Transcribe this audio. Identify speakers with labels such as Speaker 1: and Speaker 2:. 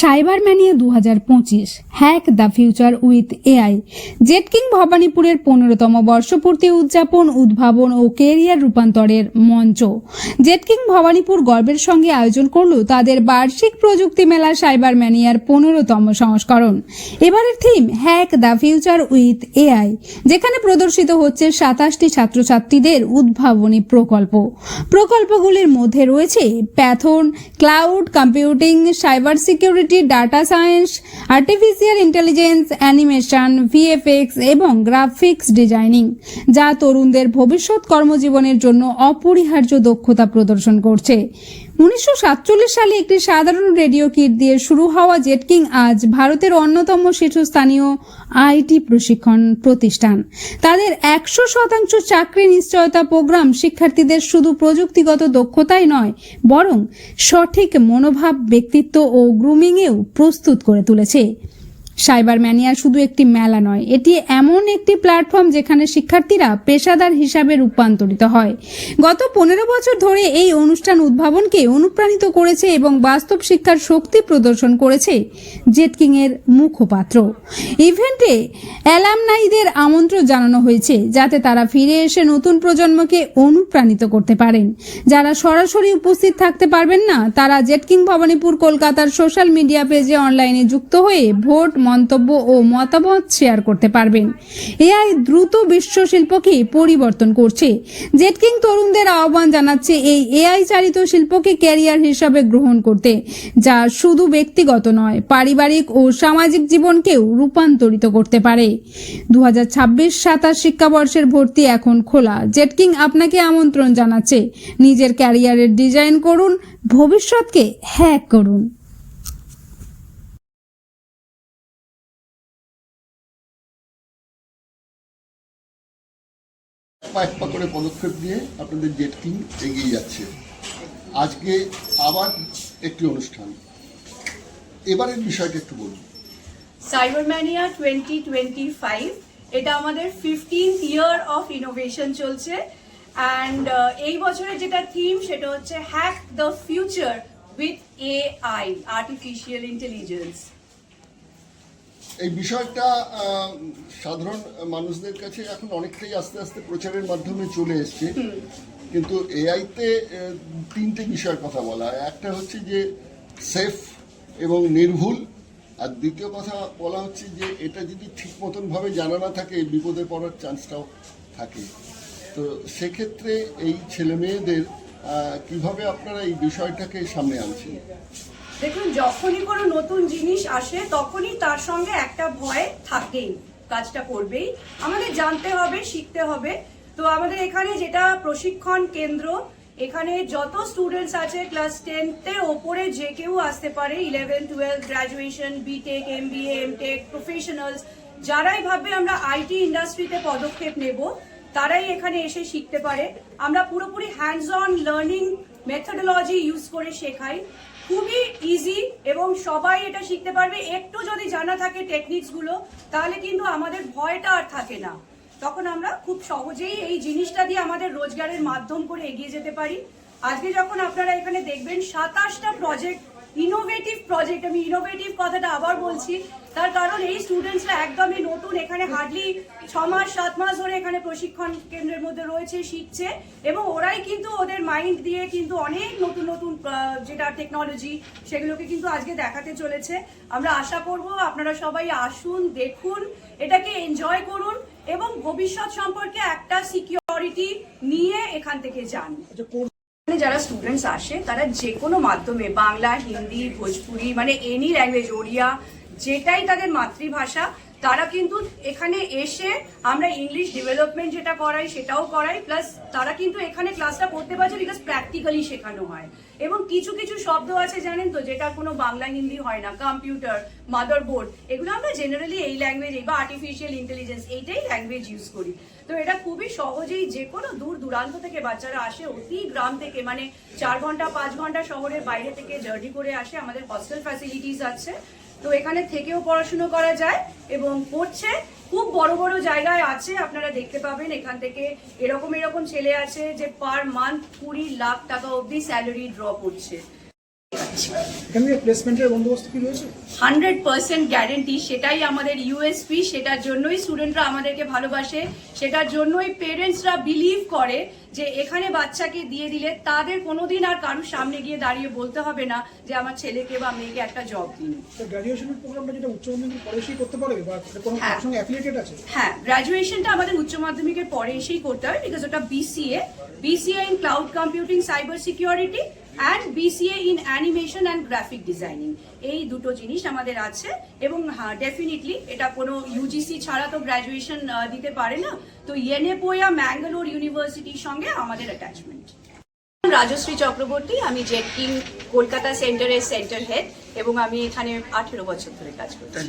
Speaker 1: Cyber mania দু হাজার পঁচিশ, hack the future with AI. Jetking ভবানীপুরের পনেরোতম বর্ষপূর্তি উদযাপন, উদ্ভাবন ও কেরিয়ার রূপান্তরের মঞ্চ। জেটকিং ভবানীপুর গর্বের সঙ্গে আয়োজন করল তাদের বার্ষিক প্রযুক্তি মেলা সাইবার ম্যানিয়ার পনেরোতম সংস্করণ। এবারের theme, hack the future with AI, যেখানে প্রদর্শিত হচ্ছে সাতাশটি ছাত্রছাত্রীদের উদ্ভাবনী প্রকল্প। প্রকল্পগুলির মধ্যে রয়েছে python, cloud computing, cyber security data science artificial intelligence animation VFX এবং গ্রাফিক্স ডিজাইনিং যা তরুণদের ভবিষ্যৎ কর্মজীবনের জন্য অপরিহার্য দক্ষতা প্রদর্শন করছে। উনিশশো সাতচল্লিশ সালে একটি সাধারণ রেডিও কিট দিয়ে শুরু হওয়া জেটকিং আজ ভারতের অন্যতম শীর্ষস্থানীয় আইটি প্রশিক্ষণ প্রতিষ্ঠান। তাদের একশো শতাংশ চাকরি নিশ্চয়তা প্রোগ্রাম শিক্ষার্থীদের শুধু প্রযুক্তিগত দক্ষতাই নয়, বরং সঠিক মনোভাব, ব্যক্তিত্ব ও গ্রুমিংয়েও প্রস্তুত করে তুলেছে। সাইবার ম্যানিয়া শুধু একটি মেলা নয়, এটি এমন একটি প্ল্যাটফর্ম যেখানে শিক্ষার্থীরা পেশাদার হিসাবে রূপান্তরিত হয়। গত পনেরো বছর ধরে এই অনুষ্ঠান উদ্ভাবনকে অনুপ্রাণিত করেছে এবং বাস্তব শিক্ষার শক্তি প্রদর্শন করেছে জেটকিং এর মুখপাত্র। ইভেন্টে অ্যালামনাইদের আমন্ত্রণ জানানো হয়েছে, যাতে তারা ফিরে এসে নতুন প্রজন্মকে অনুপ্রাণিত করতে পারেন। যারা সরাসরি উপস্থিত থাকতে পারবেন না, তারা জেটকিং ভবানীপুর, কলকাতার সোশ্যাল মিডিয়া পেজে অনলাইনে যুক্ত হয়ে ভোট মন্তব্য ও মতামত শেয়ার করতে পারবেন। এআই দ্রুত বিশ্ব শিল্পকে পরিবর্তন করছে। জেটকিং তরুণদের আহ্বান জানাচ্ছে এই এআই চালিত শিল্পকে ক্যারিয়ার হিসাবে গ্রহণ করতে, যা শুধু ব্যক্তিগত নয়, পারিবারিক ও সামাজিক জীবনকেও রূপান্তরিত করতে পারে। দু হাজার ছাব্বিশ সাতাশ শিক্ষাবর্ষের ভর্তি এখন খোলা। জেটকিং আপনাকে আমন্ত্রণ জানাচ্ছে, নিজের ক্যারিয়ারের ডিজাইন করুন, ভবিষ্যৎকে হ্যাক করুন।
Speaker 2: পা করে পদক্ষেপ নিয়ে আপনাদের জেট কিং এগিয়ে যাচ্ছে। আজকে আবার একটি অনুষ্ঠান। এবারের বিষয়টা একটু বলুন।
Speaker 3: সাইবারম্যানিয়া টোয়েন্টি টোয়েন্টি ফাইভ এটা আমাদের ফিফটিন্থ ইয়ার অফ ইনোভেশন চলছে। অ্যান্ড এই বছরের যেটা থিম সেটা হচ্ছে hack the future with A I artificial intelligence
Speaker 2: এই বিষয়টা সাধারণ মানুষদের কাছে এখন অনেকটাই আস্তে আস্তে প্রচারের মাধ্যমে চলে এসছে। কিন্তু এআইতে তিনটে বিষয়ের কথা বলা একটা হচ্ছে যে সেফ এবং নির্ভুল। আর দ্বিতীয় কথা বলা হচ্ছে যে এটা যদি ঠিক মতনভাবে জানা না থাকে বিপদে পড়ার চান্সটাও থাকে। তো সেক্ষেত্রে এই ছেলে মেয়েদের কীভাবে আপনারা এই বিষয়টাকে সামনে আনছেন?
Speaker 3: দেখুন, যখনই কোনো নতুন জিনিস আসে, তখনই তার সঙ্গে একটা ভয় থাকেই, কাজটা করবেই। আমাদের জানতে হবে, শিখতে হবে। তো আমাদের এখানে যেটা প্রশিক্ষণ কেন্দ্র, এখানে যত স্টুডেন্টস আছে ক্লাস টেনথের ওপরে যে কেউ আসতে পারে eleven twelve graduation BTech M B M tech professionals যারাই ভাববে আমরা আইটি ইন্ডাস্ট্রিতে পদক্ষেপ নেব, তারাই এখানে এসে শিখতে পারে। আমরা পুরোপুরি hands on learning methodology use করে শেখাই। খুবই ইজি এবং সবাই এটা শিখতে পারবে। একটু যদি জানা থাকে টেকনিক্সগুলো তাহলে কিন্তু আমাদের ভয়টা আর থাকে না। তখন আমরা খুব সহজেই এই জিনিসটা দিয়ে আমাদের রোজগারের মাধ্যম করে এগিয়ে যেতে পারি। আজকে যখন আপনারা এখানে দেখবেন, সাতাশটা প্রজেক্ট ইনোভেটিভ প্রজেক্ট আমি ইনোভেটিভ কথাটা আবার বলছি। তার কারণ এই স্টুডেন্টসরা একদমই নতুন, এখানে হার্ডলি ছ মাস, সাত মাস ধরে এখানে প্রশিক্ষণ কেন্দ্রের মধ্যে রয়েছে, শিখছে। এবং ওরাই কিন্তু ওদের মাইন্ড দিয়ে কিন্তু অনেক নতুন নতুন যেটা টেকনোলজি সেগুলোকে কিন্তু আজকে দেখাতে চলেছে। আমরা আশা করব আপনারা সবাই আসুন, দেখুন, এটাকে এনজয় করুন এবং ভবিষ্যৎ সম্পর্কে একটা সিকিউরিটি নিয়ে এখান থেকে যান। যারা স্টুডেন্টস আসে, তারা যে কোনো মাধ্যমে, বাংলা, হিন্দি, ভোজপুরি মানে এনি ল্যাঙ্গুয়েজ ওড়িয়া, যেটাই তাদের মাতৃভাষা তারা কিন্তু এখানে এসে আমরা ইংলিশ ডেভেলপমেন্ট যেটা করাই, সেটাও করাই প্লাস তারা কিন্তু এখানে ক্লাসটা করতে পারছে বিকজ প্র্যাকটিক্যালি শেখানো হয়। এবং কিছু কিছু শব্দ আছে জানেন তো, যেটা কোনো বাংলা, হিন্দি হয় না কম্পিউটার মাদারবোর্ড এগুলো আমরা জেনারেলি এই ল্যাঙ্গুয়েজ বা আর্টিফিশিয়াল ইন্টেলিজেন্স এইটাই ল্যাঙ্গুয়েজ ইউজ করি। তো এটা খুবই সহজেই যে কোনো দূর দূরান্ত থেকে বাচ্চারা আসে, অতি গ্রাম থেকে মানে চার ঘণ্টা, পাঁচ ঘণ্টা শহরের বাইরে থেকে জার্নি করে আসে। আমাদের হস্টেল ফ্যাসিলিটিস আছে। তো এখানে থেকেও পড়াশুনো করা যায় এবং পড়ছে। খুব বড় বড় জায়গায় আছে, আপনারা দেখতে পাবেন। এখান থেকে এরকম এরকম ছেলে আছে যে পার মান্থ কুড়ি লাখ টাকা অবধি স্যালারি ড্র করছে।
Speaker 4: এখানে প্লেসমেন্টের বন্দোবস্ত কি রয়েছে?
Speaker 3: হান্ড্রেড পার্সেন্ট গ্যারেন্টি সেটাই আমাদের ইউএসপি সেটার জন্যই স্টুডেন্টরা আমাদেরকে ভালোবাসে সেটার জন্যই পেরেন্টসরা বিলিভ করে যে এখানে বাচ্চাকে দিয়ে দিলে তাদের কোনোদিন আর কারোর সামনে গিয়ে দাঁড়িয়ে বলতে হবে না যে আমার ছেলেকে বা মেয়েকে একটা জব দিন।
Speaker 4: তো গ্র্যাজুয়েশনের প্রোগ্রামটা যেটা উচ্চ মাধ্যমিক পরে এসেই করতে পারবে বা কোনো
Speaker 3: হ্যাঁ।
Speaker 4: তার সঙ্গে অ্যাফিলিয়েটেড আছে?
Speaker 3: হ্যাঁ গ্র্যাজুয়েশনটা আমাদের উচ্চ মাধ্যমিকের পরে এসেই করতে হয় বিকজ ওটা BCA BCA in cloud computing cyber security and BCA in animation and graphic designing এই দুটো জিনিস আমাদের আছে এবং হ্যাঁ ডেফিনেটলি এটা কোনো ইউজিসি ছাড়া তো গ্র্যাজুয়েশন দিতে পারে না। তো ইয়েনেপোয়া ম্যাঙ্গালোর ইউনিভার্সিটির সঙ্গে আমাদের অ্যাটাচমেন্ট রাজশ্রী চক্রবর্তী আমি জেট কিং কলকাতা সেন্টারের সেন্টার হেড এবং আমি এখানে আঠেরো বছর ধরে কাজ করছি।